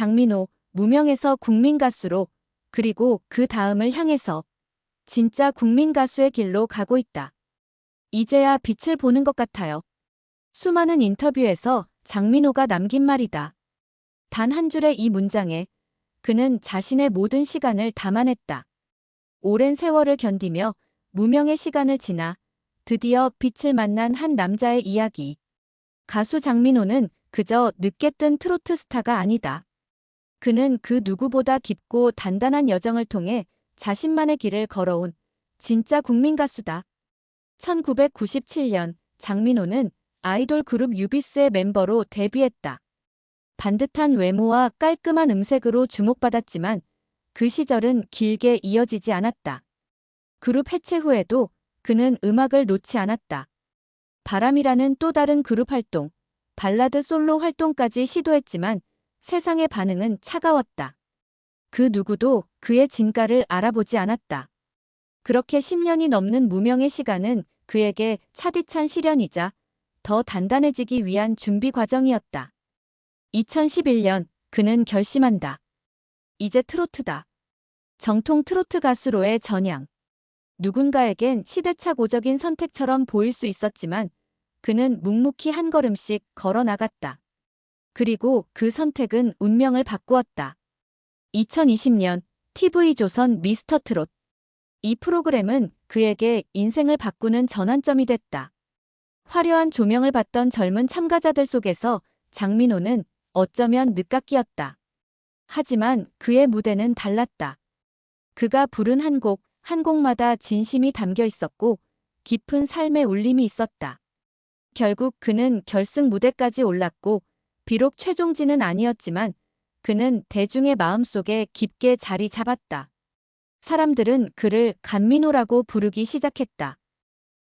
장민호, 무명에서 국민 가수로, 그리고 그 다음을 향해서 진짜 국민 가수의 길로 가고 있다. 이제야 빛을 보는 것 같아요. 수많은 인터뷰에서 장민호가 남긴 말이다. 단 한 줄의 이 문장에 그는 자신의 모든 시간을 담아냈다. 오랜 세월을 견디며 무명의 시간을 지나 드디어 빛을 만난 한 남자의 이야기. 가수 장민호는 그저 늦게 뜬 트로트 스타가 아니다. 그는 그 누구보다 깊고 단단한 여정을 통해 자신만의 길을 걸어온 진짜 국민 가수다. 1997년 장민호는 아이돌 그룹 유비스의 멤버로 데뷔했다. 반듯한 외모와 깔끔한 음색으로 주목받았지만 그 시절은 길게 이어지지 않았다. 그룹 해체 후에도 그는 음악을 놓지 않았다. 바람이라는 또 다른 그룹 활동, 발라드 솔로 활동까지 시도했지만 세상의 반응은 차가웠다. 그 누구도 그의 진가를 알아보지 않았다. 그렇게 10년이 넘는 무명의 시간은 그에게 차디찬 시련이자 더 단단해지기 위한 준비 과정이었다. 2011년 그는 결심한다. 이제 트로트다. 정통 트로트 가수로의 전향. 누군가에겐 시대착오적인 선택처럼 보일 수 있었지만 그는 묵묵히 한 걸음씩 걸어 나갔다. 그리고 그 선택은 운명을 바꾸었다. 2020년 TV조선 미스터 트롯. 이 프로그램은 그에게 인생을 바꾸는 전환점이 됐다. 화려한 조명을 받던 젊은 참가자들 속에서 장민호는 어쩌면 늦깎이였다. 하지만 그의 무대는 달랐다. 그가 부른 한 곡, 한 곡마다 진심이 담겨 있었고 깊은 삶의 울림이 있었다. 결국 그는 결승 무대까지 올랐고 비록 최종진은 아니었지만 그는 대중의 마음속에 깊게 자리 잡았다. 사람들은 그를 간민호라고 부르기 시작했다.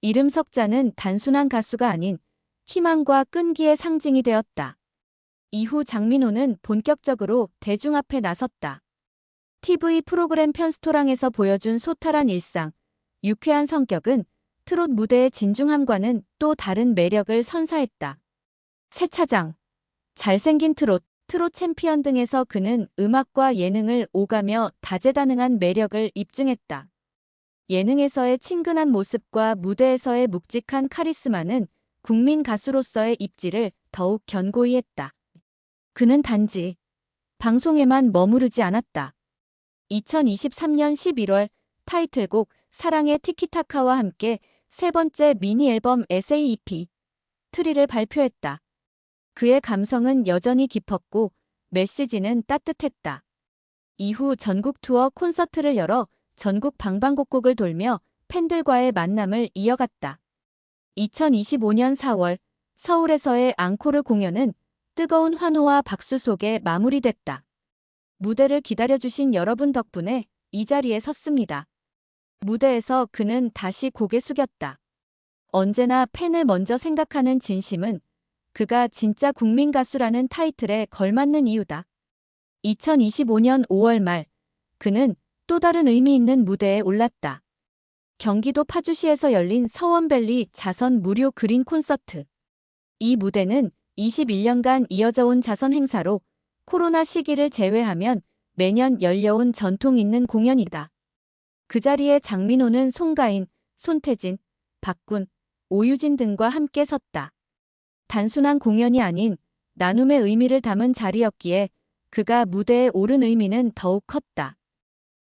이름 석자는 단순한 가수가 아닌 희망과 끈기의 상징이 되었다. 이후 장민호는 본격적으로 대중 앞에 나섰다. TV 프로그램 편스토랑에서 보여준 소탈한 일상, 유쾌한 성격은 트롯 무대의 진중함과는 또 다른 매력을 선사했다. 세차장, 잘생긴 트롯, 트롯 챔피언 등에서 그는 음악과 예능을 오가며 다재다능한 매력을 입증했다. 예능에서의 친근한 모습과 무대에서의 묵직한 카리스마는 국민 가수로서의 입지를 더욱 견고히 했다. 그는 단지 방송에만 머무르지 않았다. 2023년 11월 타이틀곡 사랑의 티키타카와 함께 세 번째 미니 앨범 SAEP 트리를 발표했다. 그의 감성은 여전히 깊었고 메시지는 따뜻했다. 이후 전국 투어 콘서트를 열어 전국 방방곡곡을 돌며 팬들과의 만남을 이어갔다. 2025년 4월 서울에서의 앙코르 공연은 뜨거운 환호와 박수 속에 마무리됐다. 무대를 기다려주신 여러분 덕분에 이 자리에 섰습니다. 무대에서 그는 다시 고개 숙였다. 언제나 팬을 먼저 생각하는 진심은 그가 진짜 국민 가수라는 타이틀에 걸맞는 이유다. 2025년 5월 말 그는 또 다른 의미 있는 무대에 올랐다. 경기도 파주시에서 열린 서원밸리 자선 무료 그린 콘서트. 이 무대는 21년간 이어져 온 자선 행사로 코로나 시기를 제외하면 매년 열려온 전통 있는 공연이다. 그 자리에 장민호는 송가인, 손태진, 박군, 오유진 등과 함께 섰다. 단순한 공연이 아닌 나눔의 의미를 담은 자리였기에 그가 무대에 오른 의미는 더욱 컸다.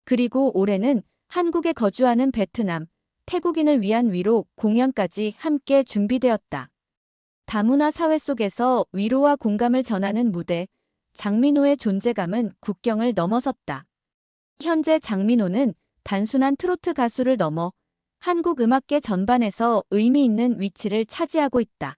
그리고 올해는 한국에 거주하는 베트남, 태국인을 위한 위로 공연까지 함께 준비되었다. 다문화 사회 속에서 위로와 공감을 전하는 무대, 장민호의 존재감은 국경을 넘어섰다. 현재 장민호는 단순한 트로트 가수를 넘어 한국 음악계 전반에서 의미 있는 위치를 차지하고 있다.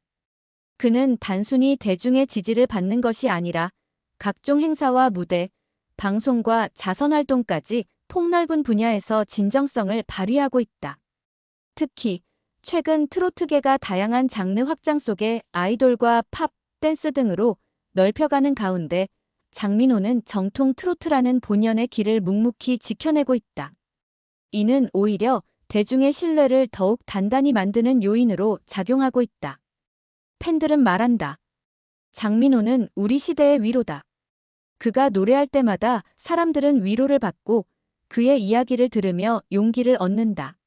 그는 단순히 대중의 지지를 받는 것이 아니라 각종 행사와 무대, 방송과 자선 활동까지 폭넓은 분야에서 진정성을 발휘하고 있다. 특히 최근 트로트계가 다양한 장르 확장 속에 아이돌과 팝, 댄스 등으로 넓혀가는 가운데 장민호는 정통 트로트라는 본연의 길을 묵묵히 지켜내고 있다. 이는 오히려 대중의 신뢰를 더욱 단단히 만드는 요인으로 작용하고 있다. 팬들은 말한다. 장민호는 우리 시대의 위로다. 그가 노래할 때마다 사람들은 위로를 받고 그의 이야기를 들으며 용기를 얻는다.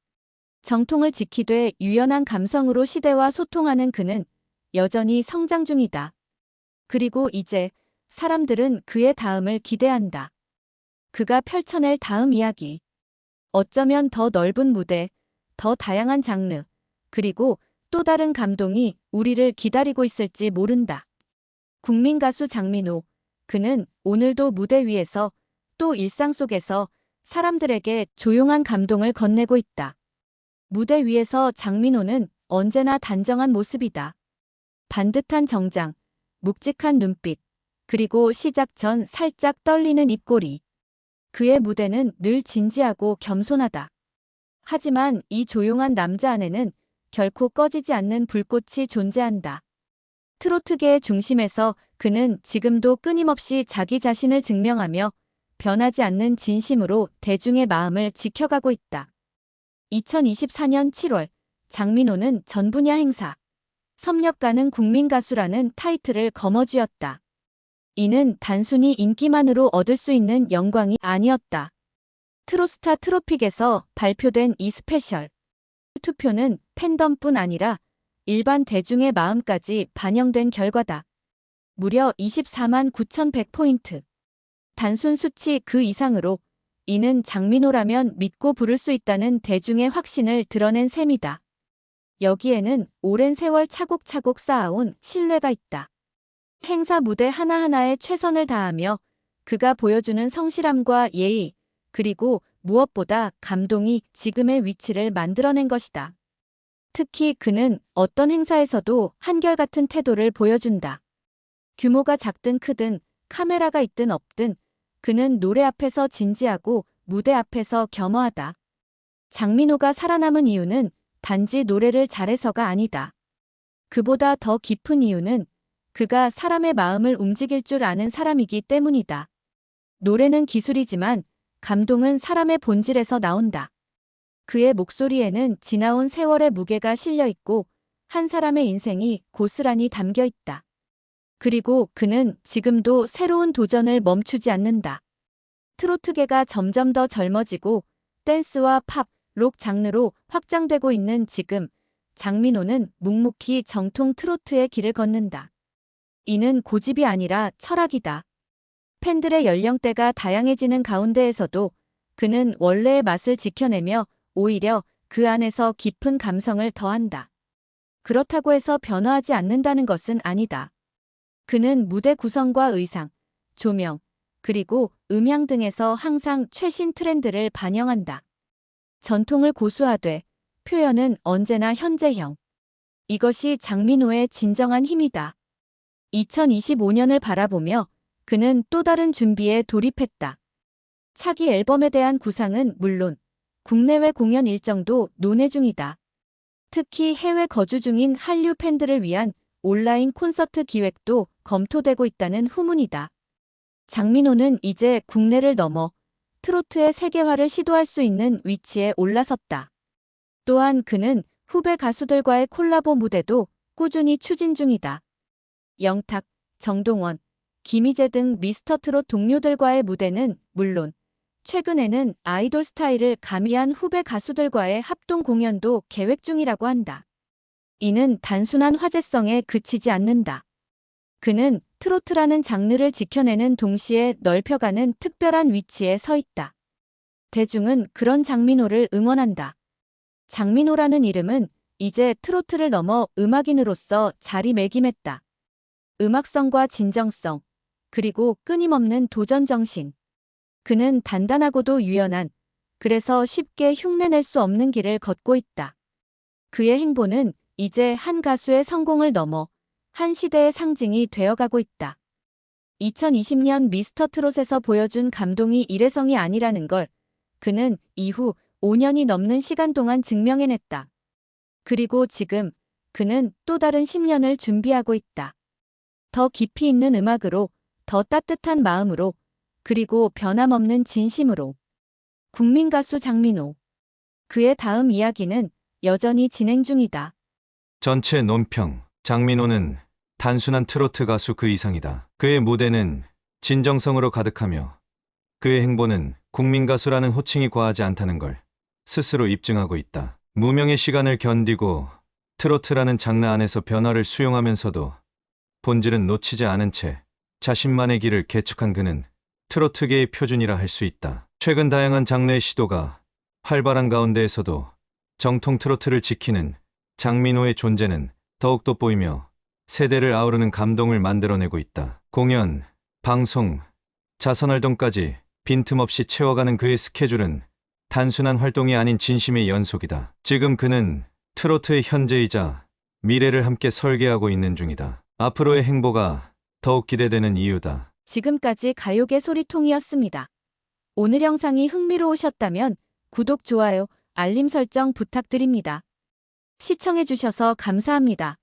정통을 지키되 유연한 감성으로 시대와 소통하는 그는 여전히 성장 중이다. 그리고 이제 사람들은 그의 다음을 기대한다. 그가 펼쳐낼 다음 이야기. 어쩌면 더 넓은 무대, 더 다양한 장르, 그리고 또 다른 감동이 우리를 기다리고 있을지 모른다. 국민 가수 장민호. 그는 오늘도 무대 위에서 또 일상 속에서 사람들에게 조용한 감동을 건네고 있다. 무대 위에서 장민호는 언제나 단정한 모습이다. 반듯한 정장, 묵직한 눈빛, 그리고 시작 전 살짝 떨리는 입꼬리. 그의 무대는 늘 진지하고 겸손하다. 하지만 이 조용한 남자 안에는 결코 꺼지지 않는 불꽃이 존재한다. 트로트계의 중심에서 그는 지금도 끊임없이 자기 자신을 증명하며 변하지 않는 진심으로 대중의 마음을 지켜가고 있다. 2024년 7월 장민호는 전 분야 행사 섭렵 가는 국민 가수라는 타이틀을 거머쥐었다. 이는 단순히 인기만으로 얻을 수 있는 영광이 아니었다. 트로스타 트로픽에서 발표된 이 스페셜 투표는 팬덤뿐 아니라 일반 대중의 마음까지 반영된 결과다. 무려 24만 9,100포인트. 단순 수치 그 이상으로 이는 장민호라면 믿고 부를 수 있다는 대중의 확신을 드러낸 셈이다. 여기에는 오랜 세월 차곡차곡 쌓아온 신뢰가 있다. 행사 무대 하나하나에 최선을 다하며 그가 보여주는 성실함과 예의, 그리고 무엇보다 감동이 지금의 위치를 만들어낸 것이다. 특히 그는 어떤 행사에서도 한결같은 태도를 보여준다. 규모가 작든 크든 카메라가 있든 없든 그는 노래 앞에서 진지하고 무대 앞에서 겸허하다. 장민호가 살아남은 이유는 단지 노래를 잘해서가 아니다. 그보다 더 깊은 이유는 그가 사람의 마음을 움직일 줄 아는 사람이기 때문이다. 노래는 기술이지만 감동은 사람의 본질에서 나온다. 그의 목소리에는 지나온 세월의 무게가 실려 있고 한 사람의 인생이 고스란히 담겨 있다. 그리고 그는 지금도 새로운 도전을 멈추지 않는다. 트로트계가 점점 더 젊어지고 댄스와 팝, 록 장르로 확장되고 있는 지금 장민호는 묵묵히 정통 트로트의 길을 걷는다. 이는 고집이 아니라 철학이다. 팬들의 연령대가 다양해지는 가운데에서도 그는 원래의 맛을 지켜내며 오히려 그 안에서 깊은 감성을 더한다. 그렇다고 해서 변화하지 않는다는 것은 아니다. 그는 무대 구성과 의상, 조명, 그리고 음향 등에서 항상 최신 트렌드를 반영한다. 전통을 고수하되 표현은 언제나 현재형. 이것이 장민호의 진정한 힘이다. 2025년을 바라보며 그는 또 다른 준비에 돌입했다. 차기 앨범에 대한 구상은 물론 국내외 공연 일정도 논의 중이다. 특히 해외 거주 중인 한류 팬들을 위한 온라인 콘서트 기획도 검토되고 있다는 후문이다. 장민호는 이제 국내를 넘어 트로트의 세계화를 시도할 수 있는 위치에 올라섰다. 또한 그는 후배 가수들과의 콜라보 무대도 꾸준히 추진 중이다. 영탁, 정동원, 김희재 등 미스터 트롯 동료들과의 무대는 물론 최근에는 아이돌 스타일을 가미한 후배 가수들과의 합동 공연도 계획 중이라고 한다. 이는 단순한 화제성에 그치지 않는다. 그는 트로트라는 장르를 지켜내는 동시에 넓혀가는 특별한 위치에 서 있다. 대중은 그런 장민호를 응원한다. 장민호라는 이름은 이제 트로트를 넘어 음악인으로서 자리매김했다. 음악성과 진정성, 그리고 끊임없는 도전 정신. 그는 단단하고도 유연한, 그래서 쉽게 흉내낼 수 없는 길을 걷고 있다. 그의 행보는 이제 한 가수의 성공을 넘어 한 시대의 상징이 되어가고 있다. 2020년 미스터 트롯에서 보여준 감동이 일회성이 아니라는 걸 그는 이후 5년이 넘는 시간 동안 증명해냈다. 그리고 지금 그는 또 다른 10년을 준비하고 있다. 더 깊이 있는 음악으로, 더 따뜻한 마음으로, 그리고 변함없는 진심으로. 국민 가수 장민호. 그의 다음 이야기는 여전히 진행 중이다. 전체 논평. 장민호는 단순한 트로트 가수 그 이상이다. 그의 무대는 진정성으로 가득하며 그의 행보는 국민 가수라는 호칭이 과하지 않다는 걸 스스로 입증하고 있다. 무명의 시간을 견디고 트로트라는 장르 안에서 변화를 수용하면서도 본질은 놓치지 않은 채 자신만의 길을 개척한 그는 트로트계의 표준이라 할 수 있다. 최근 다양한 장르의 시도가 활발한 가운데에서도 정통 트로트를 지키는 장민호의 존재는 더욱 돋보이며 세대를 아우르는 감동을 만들어내고 있다. 공연, 방송, 자선활동까지 빈틈없이 채워가는 그의 스케줄은 단순한 활동이 아닌 진심의 연속이다. 지금 그는 트로트의 현재이자 미래를 함께 설계하고 있는 중이다. 앞으로의 행보가 더욱 기대되는 이유다. 지금까지 가요계 소리통이었습니다. 오늘 영상이 흥미로우셨다면 구독, 좋아요, 알림 설정 부탁드립니다. 시청해주셔서 감사합니다.